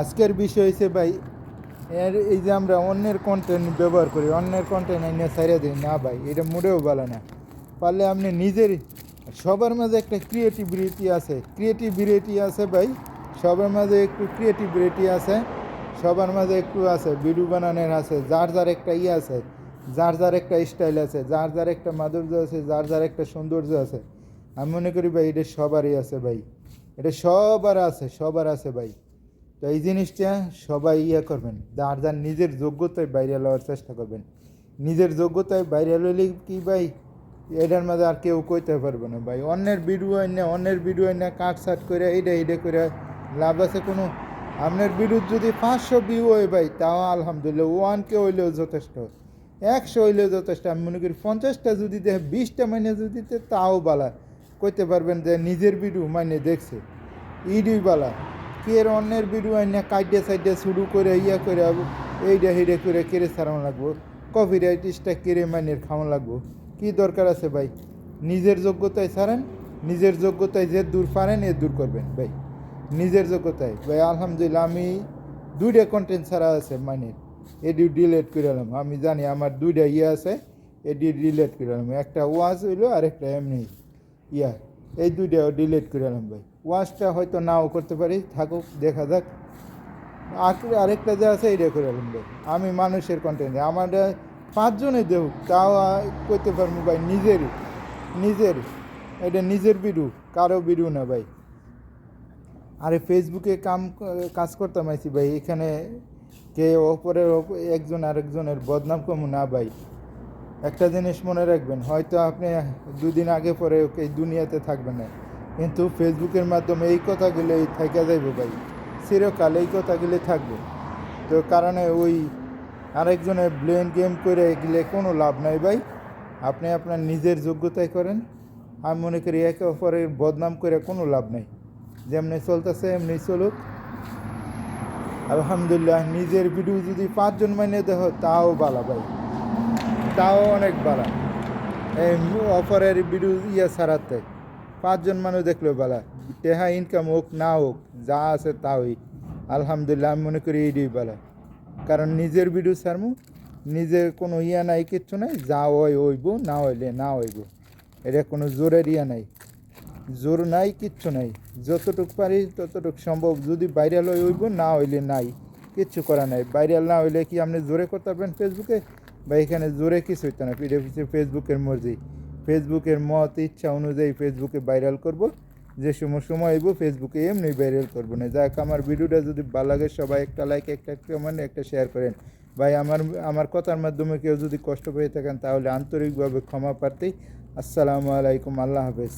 আজকের বিষয় হয়েছে ভাই, এর এই যে আমরা অন্যের কন্টেন্ট ব্যবহার করি, অন্যের কন্টেন্ট এনে সাইরে দিই, না ভাই, এটা মোটেও ভালো না। পারলে আপনি নিজের, সবার মাঝে একটা ক্রিয়েটিভিটি আছে ক্রিয়েটিভিটি আছে ভাই, সবার মাঝে একটু ক্রিয়েটিভিটি আছে, সবার মাঝে একটু আছে ভিডিও বানানোর আছে, যার যার একটা ইয়ে আছে, যার যার একটা স্টাইল আছে, যার যার একটা মাধুর্য আছে, যার যার একটা সৌন্দর্য আছে। আমি মনে করি ভাই, এটা সবারই আছে ভাই, এটা সবার আছে সবার আছে ভাই। তো এই জিনিসটা সবাই ইয়ে করবেন। যার যার নিজের যোগ্যতায় বাইরে লওয়ার চেষ্টা করবেন। নিজের যোগ্যতায় বাইরে লইলে কি ভাই? এটার মাঝে আর কেউ কইতে পারবে না ভাই। অন্যের ভিডিও এনে অন্যের ভিডিও এনে কাট সাট করে এইটা এইটা করে লাভ আছে কোনো? আপনার ভিডিও যদি পাঁচশো ভিউ হয় ভাই, তাও আলহামদুলিল্লাহ ওয়ান কে হইলেও যথেষ্ট। একশো হইলেও যথেষ্ট। আমি মনে করি পঞ্চাশটা যদি দেখে বিশটা মাইনে যদি তাও বালা। কইতে পারবেন যে নিজের ভিডিও মাইনে দেখছে। ইডুই বালা। এর অন্যের ভিডিও আইনা কাইডে সাইডে শুরু করে, ইয়া করে এইটা হিডে করে কেড়ে সারানো লাগবো। কফি রাইটিসটা কেড়ে মাইনের খাওয়ানো লাগবো। কি দরকার আছে ভাই? নিজের যোগ্যতায় ছাড়েন, নিজের যোগ্যতায় যে দূর পারেন, এ দূর করবেন, ভাই। নিজের যোগ্যতায়। ভাই, আলহামদুলিল্লাহ, আমি দুইটা কন্টেন্ট ছাড়া আছে মাইনের। এডি ডিলেট করে এলাম। আমি জানি আমার দুইটা ইয়ে আছে, এডি ডিলেট করে এলাম। একটা ওয়াজ হইল আর একটা এমনি ইয়া। এই দুইটাও ডিলেট করে এলাম, ভাই। ওয়াশটা হয়তো নাও করতে পারি, থাকুক, দেখা যাক। আর- আরেকটা যে আছে, এইটা করে ভাই। আমি মানুষের কন্টেন্ট আমার পাঁচজনে দেহ, তাও করতে পারব ভাই, নিজের নিজের, এটা নিজের বিডু কারও বিডু না ভাই। আরে ফেসবুকে কাম, কাজ করতাম আইছি ভাই, এখানে কে ওপরের ওপ- একজন আরেকজনের বদনাম কম না ভাই। একটা জিনিস মনে রাখবেন, হয়তো আপনি দুদিন আগে পরে এই দুনিয়াতে থাকবেন না। কিন্তু ফেসবুকের মাধ্যমে এই কথাগুলো থাকা যাইবে ভাই। চিরকাল এই কথাগুলো থাকবে। তো কারণে ওই আরেকজনের ব্লেন গেম করে গেলে কোনো লাভ নাই ভাই। আপনি আপনার নিজের যোগ্যতায় করেন। আমি মনে করি একে অপরের বদনাম করে কোনো লাভ নাই। যেমনি চলতেছে, এমনি চলুক। আলহামদুলিল্লাহ, নিজের ভিডিও যদি পাঁচজন মাইনে দেহ, তাও বালা ভাই। তাও অনেক বাড়া এই অফারের ভিডিও ইয়ে ছাড়াতে। পাঁচজন মানুষ দেখল বালা, টেহা ইনকাম হোক, না হোক, যা আছে তাওই আলহামদুলিল্লাহ, আমি মনে করি এইটাই বালা। কারণ নিজের ভিডিও ছাড়মু নিজের কোনো ইয়া নাই, কিচ্ছু নাই, যা হয় হইব, না হইলে না হইব। এটা কোনো জোরের ইয়া নাই। জোর নাই, কিচ্ছু নাই। যতটুক পারি, ততটুক সম্ভব। যদি ভাইরাল হই হইব, না হইলে নাই। কিচ্ছু করা নাই। ভাইরাল না হইলে কি আপনি জোরে করতে পারবেন ফেসবুকে বা এখানে জোরে কিছু হইতো না পিঠে পিছিয়ে ফেসবুকের মর্জি। ফেসবুকের মত ইচ্ছা অনুযায়ী ফেসবুকে ভাইরাল করব। যে সময় সময় এবো ফেসবুকে এমনি ভাইরাল করব না। যাক, আমার ভিডিওটা যদি ভালো লাগে, সবাই একটা লাইক, একটা কমেন্ট একটা শেয়ার করেন। ভাই, আমার আমার কথার মাধ্যমে কেউ যদি কষ্ট পেয়ে থাকেন, তাহলে আন্তরিকভাবে ক্ষমা প্রার্থী। আসসালামু আলাইকুম, আল্লাহ হাফেজ।